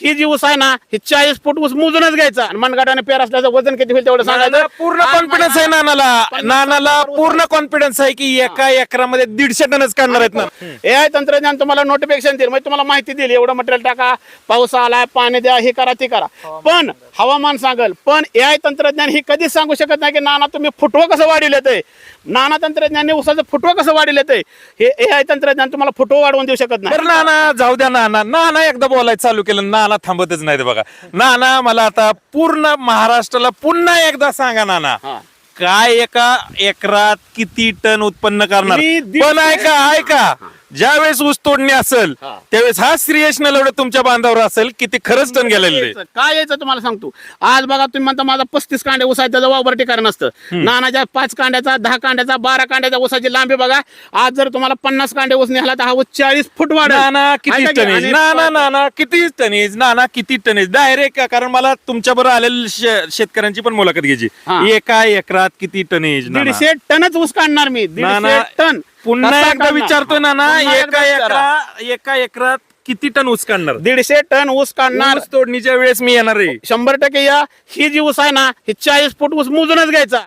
ही जी ऊस आहे ना ही चाळीस फूट ऊस मोजूनच घ्यायचा. आणि मनगटाने पेर असल्याचं वजन किती होईल तेवढं सांगायचं. पूर्ण कॉन्फिडन्स आहे नानाला नानाला. पूर्ण कॉन्फिडन्स आहे की एका एकरामध्ये दीडशे टनच काढणार आहेत ना. ए आय तंत्रज्ञान तुम्हाला नोटिफिकेशन देईल. म्हणजे तुम्हाला माहिती देईल एवढं मटेरियल टाका. पाऊस आलाय पाणी द्या हे करा ते करा. पण हवामान सांगल पण ए आय तंत्रज्ञान ही कधीच सांगू शकत नाही की नाना तुम्ही फुटवं कसं वाढील येतंय नाना तंत्रज्ञानने उसाचं फुटवं कसं वाढील येतंय हे ए आय तंत्रज्ञान तुम्हाला फुटवं वाढवून देऊ शकत नाही. बरं नाना जाऊ द्या नाना. नाना एकदा बोलायचं चालू केलं. नाना थांबतच नाही बघा. नाना मला आता पूर्ण महाराष्ट्राला पुन्हा एकदा सांगा नाना. हा. काय एका एकरात किती टन उत्पन्न करणार? मी पण ऐका ऐका. ज्यावेळेस ऊस तोडणी असेल हा. त्यावेळेस हा श्रीयश नलवडे तुमच्या बांधावर असेल किती खरंच टन गेलेले. यायचं. काय यायचं तुम्हाला सांगतो. आज बघा तुम्ही म्हणता माझा पस्तीस कांड्या ऊस आहे त्याचं वावर ठिकाण नसतं नानाच्या पाच कांड्याचा दहा कांड्याचा बारा कांड्याचा ऊसाची लांबी बघा. आज जर तुम्हाला पन्नास कांड्या ऊस निघाला तर हा ऊस चाळीस फूट वाढेल. नाना किती ऐका की, टनेज? आणि नाना नाना किती टनेज? नाना किती टनेज? डायरेक्ट कारण मला तुमच्या बरोबर आलेल्या शे- शेतकऱ्यांची पण मुलाखत घ्यायची. हा. एका एकरात किती टनेज नाना? दीडशे टनच ऊस काढणार मी. दीडशे टन. पुन्हा कसा एकदा काढणार? विचारतोय पुन्हा एकदा एका विचारा. एकरा एका एकरात किती टन ऊस काढणार? दीडशे टन ऊस काढणार. ऊस तोडणीच्या वेळेस मी येणार आहे. शंभर टक्के या. ही जी ऊस आहे ना ही चाळीस फूट ऊस मोजूनच घ्यायचा.